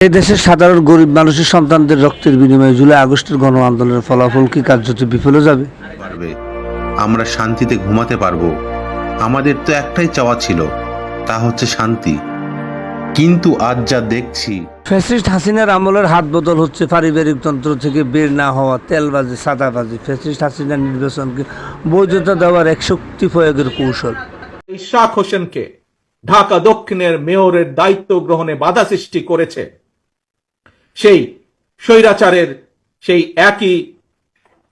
এই দেশের সাধারণ গরিব মানুষের সন্তানদের রক্তের বিনিময়ে জুলাই আগস্টের গণ আন্দোলনের ফলাফল কি কার্যত বিফলে যাবে? পারবে। আমরা শান্তিতে ঘুমাতে পারব। আমাদের তো একটাই চাওয়া ছিল তা হচ্ছে শান্তি। কিন্তু আজ যা দেখছি ফ্যাসিস্ট হাসিনার আমলের হাত বদল হচ্ছে পারিবারিক তন্ত্র থেকে বের না হওয়া তেলবাজি সাদাবাজি। ফ্যাসিস্ট হাসিনার নির্বাচনকে বৈধতা দেওয়ার এক শক্তি প্রয়োগের কৌশল। ইশাক হোসেনকে ঢাকা দক্ষিণের মেয়রের দায়িত্ব গ্রহণে বাধা সৃষ্টি করেছে। সেই স্বৈরাচারের সেই একই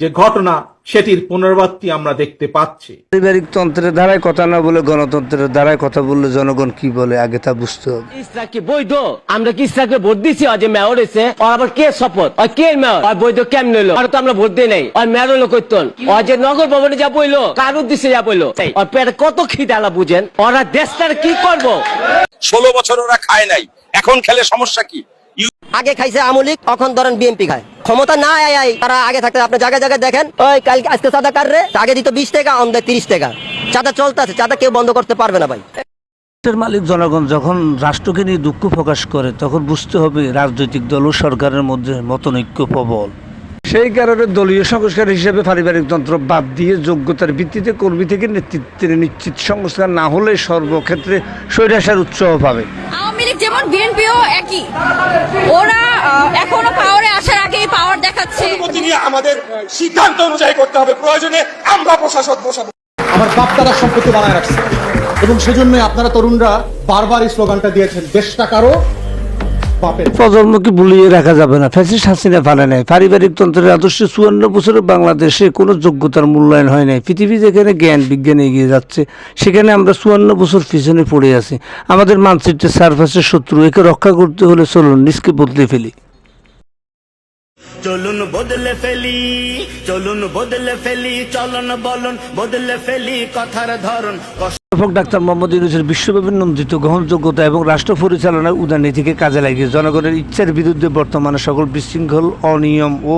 যে ঘটনা সেটির পুনরাবৃত্তি আমরা দেখতে পাচ্ছি। পারিবারিক তন্ত্রের দ্বারাই কথা না বলে গণতন্ত্রের দ্বারাই কথা বললে জনগণ কি বলে? আগে তা বুঝতে হবে। ইসরাক কি বৈধ। আমরা কি ইসরাককে ভোট দিছি? আজ মেয়র এসে। আর আবার কে শপথ? আর কে মেয়র? আর বৈধ কেমন হলো? আর তো আমরা ভোট দিই নাই। আর মেয়র হলো কইতন? আর যে নগর ভবনে যা বইলো কার উদ্দেশ্যে যা বইলো? আর পেটে কত খিদালা বুঝেন? ওরা দেশটার কি করব? ষোলো বছর ওরা খায় নাই। এখন খেলে সমস্যা কি? আগে খাইছে আমলিক এখন ধরেন বিএনপি খায়। ক্ষমতা না আয় আয় তারা আগে থাকতে আপনি জায়গায় জায়গায় দেখেন ওই কালকে আজকে চাঁদা কাটরে আগে দিত বিশ টাকা আমাদের তিরিশ টাকা। চাঁদা চলতে আছে চাঁদা কেউ বন্ধ করতে পারবে না ভাই। রাষ্ট্রের মালিক জনগণ যখন রাষ্ট্রকে নিয়ে দুঃখ প্রকাশ করে তখন বুঝতে হবে রাজনৈতিক দল ও সরকারের মধ্যে মতনৈক্য প্রবল। সেই কারণে দলীয় সংস্কার হিসেবে পারিবারিক তন্ত্র বাদ দিয়ে যোগ্যতার ভিত্তিতে কর্মী থেকে নেতৃত্বের নিশ্চিত সংস্কার না হলে সর্বক্ষেত্রে স্বৈরাচার উৎসাহ পাবে। আওয়ামী লীগ যেমন বিএনপিও একই। নিয়ে আমাদের সিদ্ধান্ত অনুযায়ী করতে হবে। প্রয়োজনে আমরা প্রশাসক বসাবো। আমার বাপ তারা সম্পত্তি বানায় রাখছে। এবং সেজন্যই আপনারা তরুণরা বারবার এই স্লোগানটা দিয়েছেন দেশটা কারও প্রজন্মকে ভুলিয়ে রাখা যাবে না। ফ্যাসিস্ট হাসিনা ফালে নাই। পারিবারিক তন্ত্রের আদর্শে চুয়ান্ন বছরের বাংলাদেশে কোনো যোগ্যতার মূল্যায়ন হয় নাই। পৃথিবী যেখানে জ্ঞান বিজ্ঞান এগিয়ে যাচ্ছে সেখানে আমরা চুয়ান্ন বছর পিছনে পড়ে আছি। আমাদের মানচিত্রের সার্ফাসের শত্রু একে রক্ষা করতে হলে চলুন নিজকে বদলে ফেলি। চলুন বদলে ফেলি চলুন বদলে ফেলি চলন বলুন বদলে ফেলি কথার ধরন। অধ্যাপক ডাক্তার মোহাম্মদ ইউনুসের বিশ্বব্যাপী নন্দিত গ্রহণযোগ্যতা এবং রাষ্ট্র পরিচালনার উদারনীতিকে কাজে লাগিয়ে জনগণের ইচ্ছার বিরুদ্ধে বর্তমানে সকল বিশৃঙ্খল, অনিয়ম ও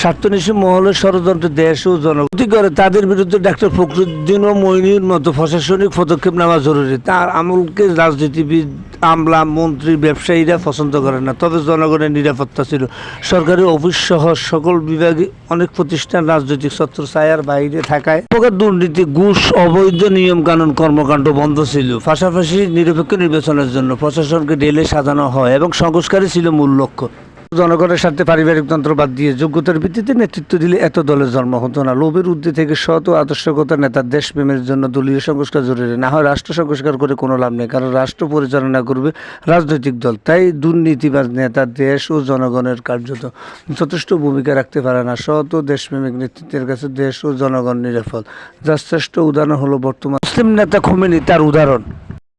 স্বার্থনিশী মহলের ষড়যন্ত্র দেশ ও জনগতি করে। তাদের বিরুদ্ধে ডাক্তার ফখরুদ্দিন ও মইনুর মতো প্রশাসনিক পদক্ষেপ নেওয়া জরুরি। তার আমলকে রাজনীতিবিদ, আমলা, মন্ত্রী, ব্যবসায়ীরা পছন্দ করে না। তবে জনগণের নিরাপত্তা ছিল। সরকারি অফিস সহ সকল বিভাগে অনেক প্রতিষ্ঠান রাজনৈতিক ছত্র ছায়ার বাইরে থাকায় প্রকার দুর্নীতি, ঘুষ, অবৈধ নিয়ম কানুন কর্মকাণ্ড বন্ধ ছিল। পাশাপাশি নিরপেক্ষ নির্বাচনের জন্য প্রশাসনকে ডেলে সাজানো হয় এবং সংস্কারই ছিল মূল লক্ষ্য। জনগণের সাথে পারিবারিক তন্ত্র বাদ দিয়ে যোগ্যতার ভিত্তিতে নেতৃত্ব দিলে এত দলের জন্ম হতো না। লোভের ঊর্ধ্বে থেকে সৎ ও আদর্শগত নেতার দেশপ্রেমের জন্য দলীয় সংস্কার জরুরি। না হয় রাষ্ট্র সংস্কার করে কোনো লাভ নেই, কারণ রাষ্ট্র পরিচালনা করবে রাজনৈতিক দল। তাই দুর্নীতিবাজ নেতা দেশ ও জনগণের কার্যত যথেষ্ট ভূমিকা রাখতে পারে না। সৎ ও দেশপ্রেমিক নেতৃত্বের কাছে দেশ ও জনগণ নিরাপদ। যার শ্রেষ্ঠ উদাহরণ হলো বর্তমান মুসলিম নেতা খোমেনি, তার উদাহরণ।